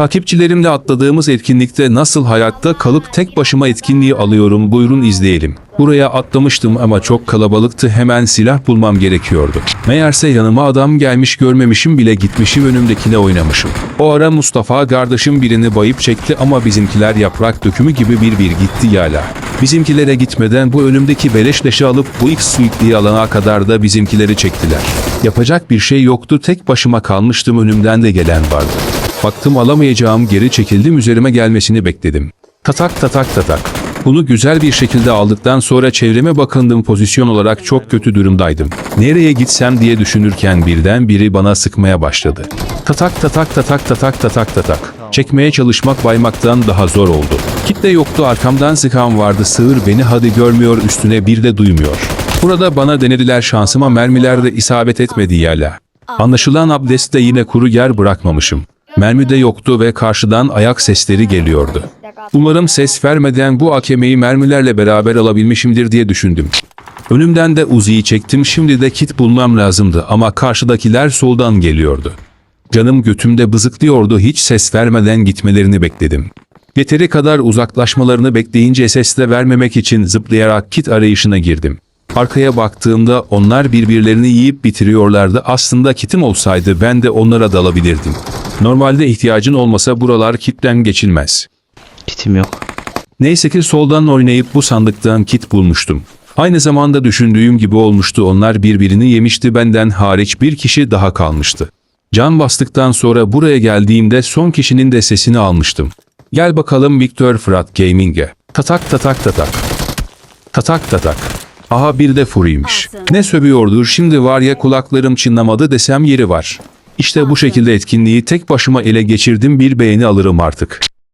Takipçilerimle atladığımız etkinlikte nasıl hayatta kalıp tek başıma etkinliği alıyorum buyurun izleyelim. Buraya atlamıştım ama çok kalabalıktı hemen silah bulmam gerekiyordu. Meğerse yanıma adam gelmiş görmemişim bile gitmişim önümdekine oynamışım. O ara Mustafa kardeşim birini bayıp çekti ama bizimkiler yaprak dökümü gibi bir bir gitti yala. Bizimkilere gitmeden bu önümdeki beleş leşi alıp bu ilk suikliği alana kadar da bizimkileri çektiler. Yapacak bir şey yoktu tek başıma kalmıştım önümden de gelen vardı. Baktım alamayacağım geri çekildim üzerime gelmesini bekledim. Tatak tatak tatak. Bunu güzel bir şekilde aldıktan sonra çevreme bakındım pozisyon olarak çok kötü durumdaydım. Nereye gitsem diye düşünürken birden biri bana sıkmaya başladı. Tatak tatak tatak tatak tatak tatak. Çekmeye çalışmak baymaktan daha zor oldu. Kitle yoktu arkamdan sıkan vardı sığır beni hadi görmüyor üstüne bir de duymuyor. Burada bana denediler şansıma mermiler de isabet etmedi yala. Anlaşılan abdestte yine kuru yer bırakmamışım. Mermi de yoktu ve karşıdan ayak sesleri geliyordu. Umarım ses vermeden bu AKM'yi mermilerle beraber alabilmişimdir diye düşündüm. Önümden de Uzi'yi çektim şimdi de kit bulmam lazımdı ama karşıdakiler soldan geliyordu. Canım götümde bızıklıyordu hiç ses vermeden gitmelerini bekledim. Yeteri kadar uzaklaşmalarını bekleyince ses de vermemek için zıplayarak kit arayışına girdim. Arkaya baktığımda onlar birbirlerini yiyip bitiriyorlardı. Aslında kitim olsaydı ben de onlara dalabilirdim. Normalde ihtiyacın olmasa buralar kitten geçilmez. Kitim yok. Neyse ki soldan oynayıp bu sandıktan kit bulmuştum. Aynı zamanda düşündüğüm gibi olmuştu onlar birbirini yemişti benden hariç bir kişi daha kalmıştı. Can bastıktan sonra buraya geldiğimde son kişinin de sesini almıştım. Gel bakalım Victor Fırat Gaming'e. Tatak tatak tatak. Tatak tatak. Aha bir de Furi'ymiş. Ne sövüyordur şimdi var ya kulaklarım çınlamadı desem yeri var. İşte bu şekilde etkinliği tek başıma ele geçirdim bir beğeni alırım artık.